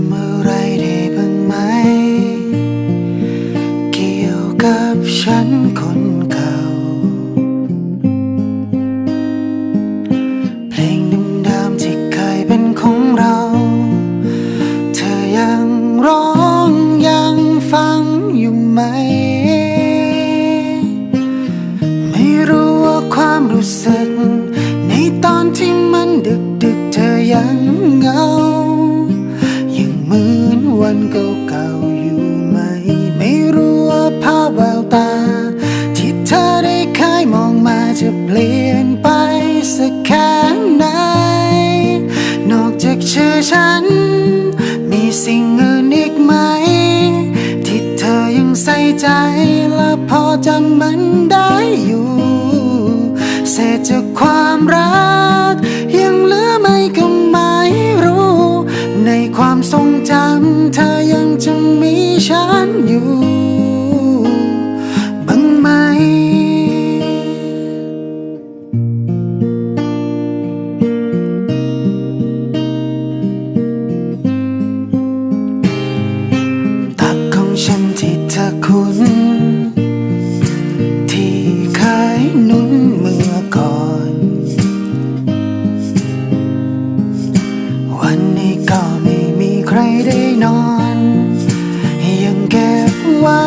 ำอไรได้บ้างไหม เกี่ยวกับฉันคนเก่า เพลงเดิมที่เคยเป็นของเรา เธอยังร้องยังฟังอยู่ไหม ไม่รู้ว่าความรู้สึก ในตอนที่มันดึกดึกเธอยังเงา วันเก่าๆอยู่ไหม ไม่รู้ว่าภาพแววตา ที่เธอได้เคยมองมาจะเปลี่ยนไปสักแค่ไหน นอกจากชื่อฉัน มีสิ่งอื่นอีกไหม ที่เธอยังใส่ใจและพอจำมันได้อยู่ เศษจากความรักยังเหลือ ฉั ไว้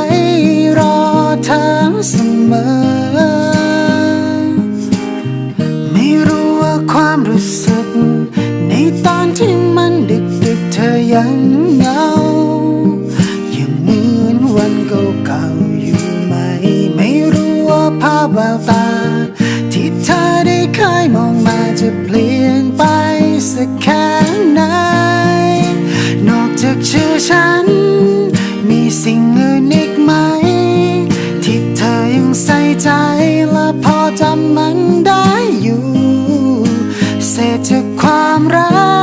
รอเธอเสมอ ไม่รู้ว่าความรู้สึก ในตอนที่มันดึกดึกๆเธอยังเหงา ยังเหมือนวันเก่าๆอยู่ไหม ไม่รู้ว่าภาพแววตา ที่เธอได้เคยมองมาจะเปลี่ยนไปสักแค่ไหน นอกจากชื่อฉัน ใจและพอจำมันได้อยู่ เศษจากความรัก